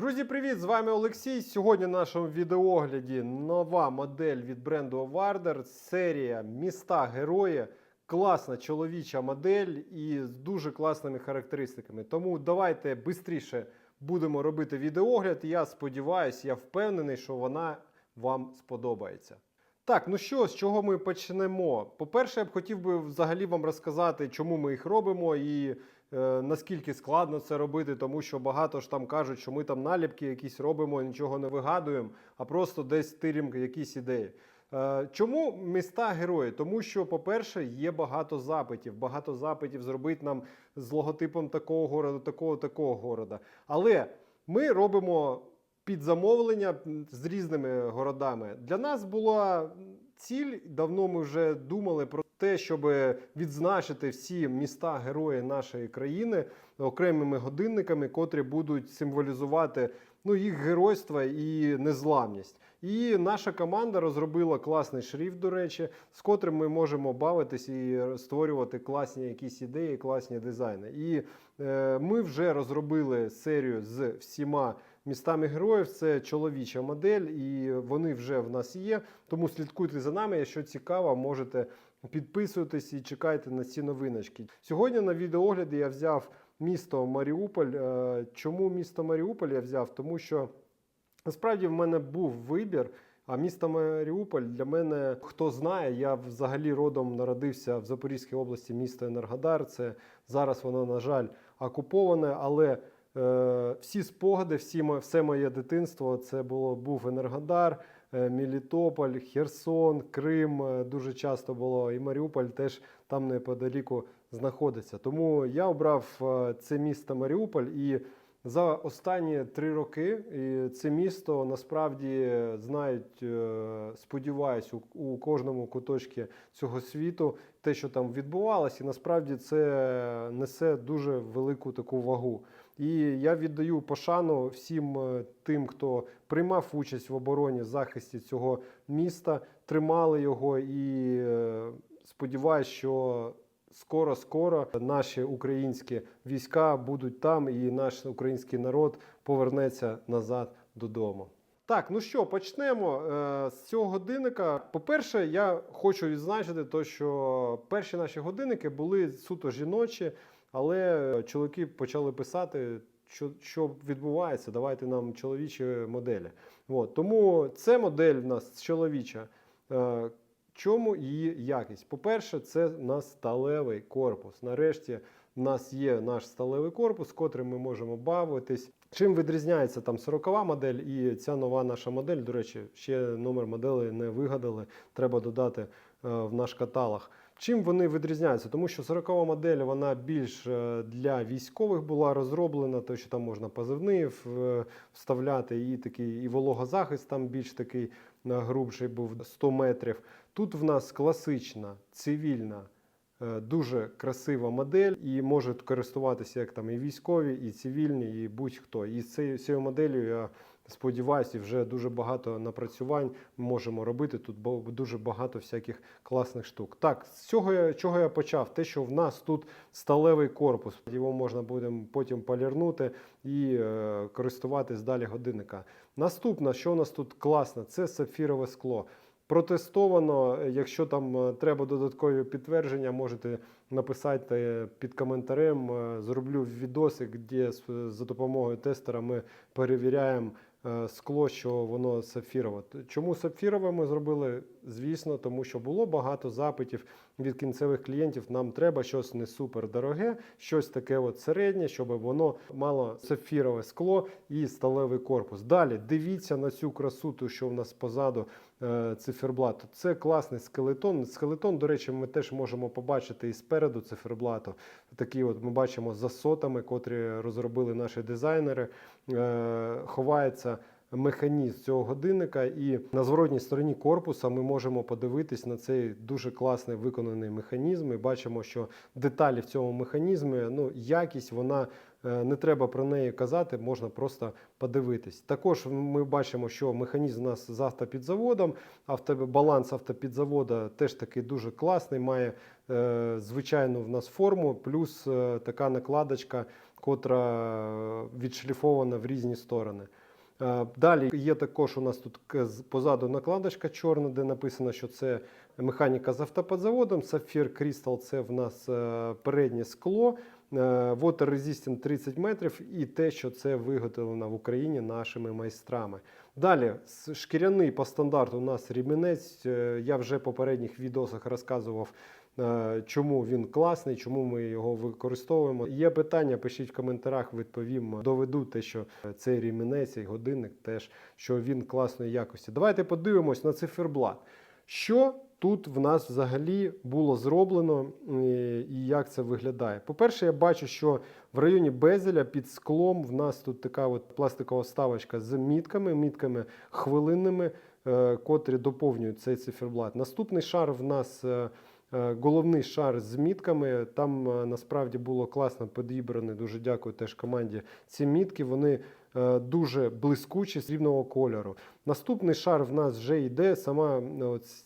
Друзі, привіт! З вами Олексій. Сьогодні в нашому відеогляді нова модель від бренду Вардер, серія Міста Герої. Класна чоловіча модель і з дуже класними характеристиками. Тому давайте швидше будемо робити відеогляд. Я сподіваюся, я впевнений, що вона вам сподобається. Так, ну що, з чого ми почнемо? По-перше, я б хотів би взагалі вам розказати, чому ми їх робимо і наскільки складно це робити, тому що багато ж там кажуть, що ми там наліпки якісь робимо, нічого не вигадуємо, а просто десь тиримо якісь ідеї. Е, Чому міста герої? Тому що, по-перше, є багато запитів. Багато запитів зробити нам з логотипом такого города, такого, такого города. Але ми робимо під замовлення з різними городами. Для нас була ціль, давно ми вже думали про те, щоб відзначити всі міста герої нашої країни окремими годинниками, котрі будуть символізувати ну, їх геройство і незламність. І наша команда розробила класний шрифт, до речі, з котрим ми можемо бавитись і створювати класні якісь ідеї, класні дизайни. І е, ми вже розробили серію з всіма містами героїв. Це чоловіча модель, і вони вже в нас є. Тому слідкуйте за нами. Якщо цікаво, можете підписуватись і чекайте на ці новиночки. Сьогодні на відеогляді я взяв місто Маріуполь. Е, Чому місто Маріуполь я взяв? Тому що насправді в мене був вибір. А місто Маріуполь для мене, хто знає, я взагалі родом народився в Запорізькій області, місто Енергодар. Це зараз воно, на жаль, окуповане, але е, всі спогади, всі, все моє дитинство це було, був Енергодар, Мелітополь, Херсон, Крим. е, Дуже часто було, і Маріуполь теж там неподаліку знаходиться. Тому я обрав е, це місто Маріуполь і. За останні три роки і це місто насправді знають, е, сподіваюсь, у, кожному куточці цього світу те, що там відбувалося, і насправді це несе дуже велику таку вагу. І я віддаю пошану всім е, тим, хто приймав участь в обороні захисті цього міста, тримали його і е, сподіваюсь, що скоро-скоро наші українські війська будуть там, і наш український народ повернеться назад додому. Так, ну що, почнемо е, з цього годинника. По-перше, я хочу відзначити, то, що перші наші годинники були суто жіночі, але чоловіки почали писати, що, що відбувається, давайте нам чоловічі моделі. От, тому це модель в нас чоловіча. Е, чому її якість? По-перше, це у нас сталевий корпус. Нарешті в нас є наш сталевий корпус, котрим ми можемо бавитись. Чим відрізняється там 40 модель і ця нова наша модель? До речі, ще номер моделі не вигадали. Треба додати е, в наш каталог. Чим вони відрізняються? Тому що 40 модель вона більш е, для військових була розроблена, то що там можна позивний вставляти, і такий і вологозахист там більш такий е, грубший був 100 метрів. Тут в нас класична цивільна. Е, Дуже красива модель і можуть користуватися як там і військові, і цивільні, і будь-хто. І з цією, цією моделлю я сподіваюся, вже дуже багато напрацювань ми можемо робити. Тут бо- дуже багато всяких класних штук. Так, з цього я, чого я почав? Те, що в нас тут сталевий корпус, його можна буде потім полірнути і е, користуватись далі годинника. Наступне, що у нас тут класно, це сапфірове скло. Протестовано, якщо там е, треба додаткові підтвердження, можете написати під коментарем. Е, Зроблю відосик, де за допомогою тестера ми перевіряємо е, скло, що воно сапфірове. Чому сапфірове ми зробили? Звісно, тому що було багато запитів від кінцевих клієнтів. Нам треба щось не супер дороге, щось таке от середнє, щоб воно мало сапфірове скло і сталевий корпус. Далі дивіться на цю красу, ту, що в нас позаду е, циферблату. Це класний скелетон. Скелетон, до речі, ми теж можемо побачити і спереду циферблату. Такі от ми бачимо за сотами, котрі розробили наші дизайнери. Е, ховається механізм цього годинника, і на зворотній стороні корпуса ми можемо подивитись на цей дуже класний виконаний механізм. І бачимо, що деталі в цьому механізмі, ну якість вона е, не треба про неї казати, можна просто подивитись. Також ми бачимо, що механізм у нас з автопідзаводом, авто, баланс автопідзавода теж такий дуже класний, має е, звичайну в нас форму, плюс е, така накладочка, котра відшліфована в різні сторони. Е, Далі є також у нас тут позаду накладочка чорна, де написано, що це механіка з автоподзаводом. Sapphire Crystal це в нас е, переднє скло. е, Water Resistant 30 метрів і те, що це виготовлено в Україні нашими майстрами. Далі, шкіряний по стандарту у нас рівнець. Е, Я вже в попередніх відосах розказував, чому він класний, чому ми його використовуємо. Є питання, пишіть в коментарях, відповім. Доведу те, що цей рівнець, цей годинник теж що він класної якості. Давайте подивимось на циферблат. Що тут в нас взагалі було зроблено е, і як це виглядає? По-перше, я бачу, що в районі безеля під склом в нас тут така от пластикова вставочка з мітками, мітками хвилинними, е, котрі доповнюють цей циферблат. Наступний шар в нас. Е, Головний шар з мітками. Там е, насправді було класно підібрані. Дуже дякую теж команді. Ці мітки вони е, дуже блискучі срібного кольору. Наступний шар в нас вже йде. Сама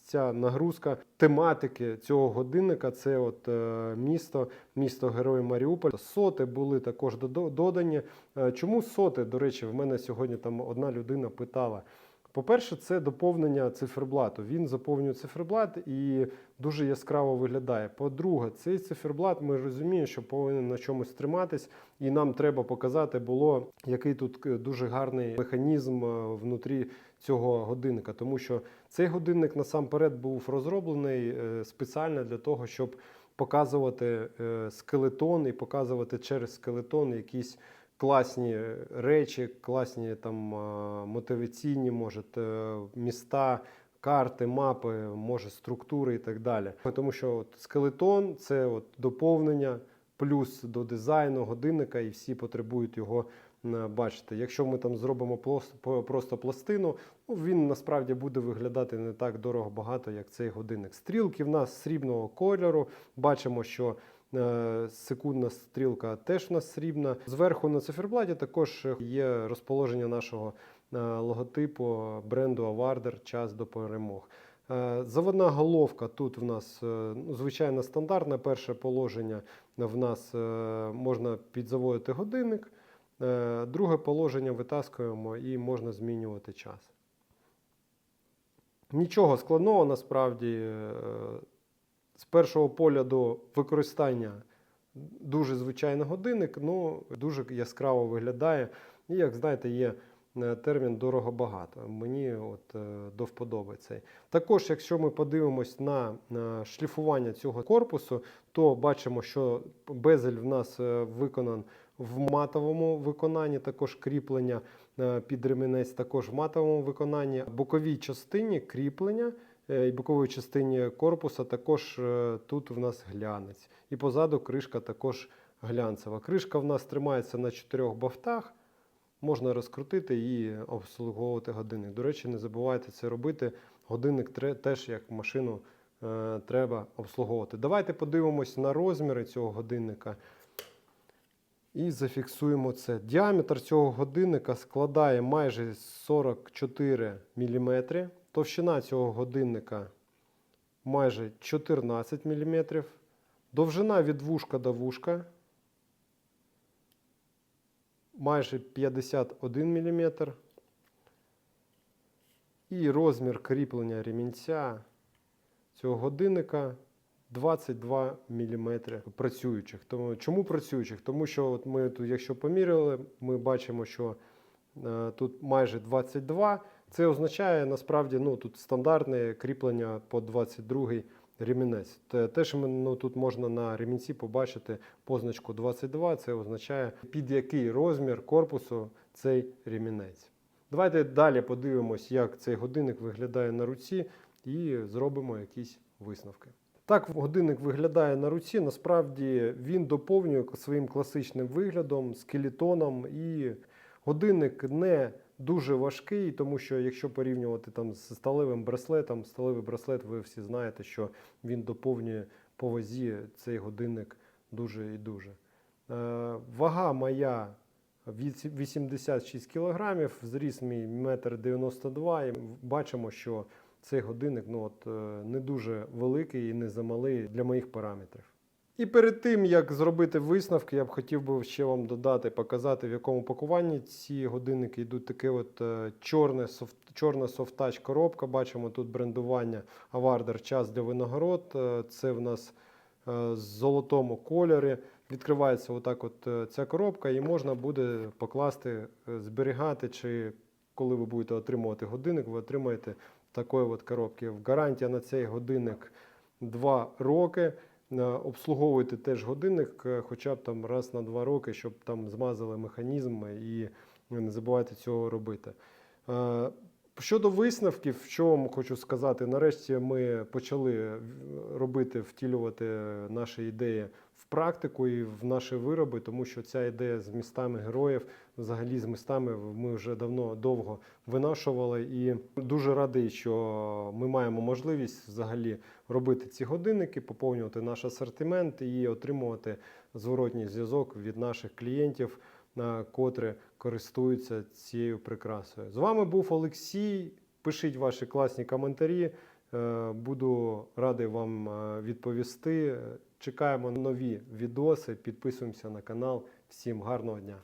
ця нагрузка тематики цього годинника. Це от місто, місто Герой Маріуполь. Соти були також додані. Чому соти? До речі, в мене сьогодні там одна людина питала. По-перше, це доповнення циферблату. Він заповнює циферблат і дуже яскраво виглядає. По-друге, цей циферблат ми розуміємо, що повинен на чомусь триматись, і нам треба показати було, який тут е, дуже гарний механізм е, внутрі цього годинника. Тому що цей годинник насамперед був розроблений е, спеціально для того, щоб показувати скелетон і показувати через скелетон якісь класні речі, класні там мотиваційні, може, міста, карти, мапи, може, структури і так далі. Тому що от скелетон це от доповнення, плюс до дизайну годинника, і всі потребують його е, бачити. Якщо ми там зробимо просто пластину, ну, він насправді буде виглядати не так дорого багато, як цей годинник. Стрілки в нас срібного кольору. Бачимо, що Секундна стрілка теж у нас срібна. Зверху на циферблаті також є розположення нашого е, логотипу бренду Авардер Час до перемог. Е, Заводна головка тут в нас е, ну, звичайно стандартне. Перше положення в нас е, можна підзаводити годинник. Е, Друге положення витаскуємо і можна змінювати час. Нічого складного насправді. З першого поля до використання дуже звичайний годинник, ну дуже яскраво виглядає. І, як знаєте, є е, термін дорого-багато. Мені от е, до вподоби цей. Також, якщо ми подивимось на, шліфування цього корпусу, то бачимо, що безель в нас е, виконан в матовому виконанні, також кріплення під ремінець, також в матовому виконанні. Боковій частині кріплення е, і боковій частині корпуса також е, тут в нас глянець. І позаду кришка також глянцева. Кришка в нас тримається на чотирьох бафтах. Можна розкрутити і обслуговувати годинник. До речі, не забувайте це робити. Годинник теж як машину е, треба обслуговувати. Давайте подивимось на розміри цього годинника. І зафіксуємо це. Діаметр цього годинника складає майже 44 мм. Товщина цього годинника майже 14 мм. Довжина від вушка до вушка майже 51 мм. І розмір кріплення ремінця цього годинника 22 мм працюючих. Тому, чому працюючих? Тому що от ми тут, якщо поміряли, ми бачимо, що е, тут майже 22. Це означає насправді ну, тут стандартне кріплення по 22 ремінець. Те- Теж ну, тут можна на ремінці побачити позначку 22. Це означає, під який розмір корпусу цей ремінець. Давайте далі подивимось, як цей годинник виглядає на руці, і зробимо якісь висновки. Так годинник виглядає на руці. Насправді він доповнює своїм класичним виглядом, скелетоном, і годинник не дуже важкий, тому що якщо порівнювати там з сталевим браслетом, сталевий браслет, ви всі знаєте, що він доповнює по вазі цей годинник дуже і дуже. Е, вага моя 86 кг, зріс мій 1,92 м. Бачимо, що цей годинник ну, от, е, не дуже великий і не замалий для моїх параметрів. І перед тим, як зробити висновки, я б хотів би ще вам додати, показати, в якому пакуванні ці годинники йдуть. Таке от е, чорне, софт, чорна софтач коробка. Бачимо тут брендування Авардер час для винагород. Е, Це в нас е, з золотому кольорі. Відкривається отак от е, ця коробка, і можна буде покласти, е, зберігати, чи коли ви будете отримувати годинник, ви отримаєте такої от коробки. Гарантія на цей годинник 2 роки. Е, Обслуговуйте теж годинник, е, хоча б там раз на 2 роки, щоб там змазали механізм і не забувайте цього робити. Е, Щодо висновків, що вам хочу сказати, нарешті ми почали робити, втілювати наші ідеї в практику і в наші вироби, тому що ця ідея з містами героїв, взагалі з містами, ми вже давно довго винашували. І дуже радий, що ми маємо можливість взагалі робити ці годинники, поповнювати наш асортимент і отримувати зворотній зв'язок від наших клієнтів, котрі користуються цією прикрасою. З вами був Олексій. Пишіть ваші класні коментарі. Е, Буду радий вам е, відповісти. Чекаємо нові відоси. Підписуємося на канал. Всім гарного дня!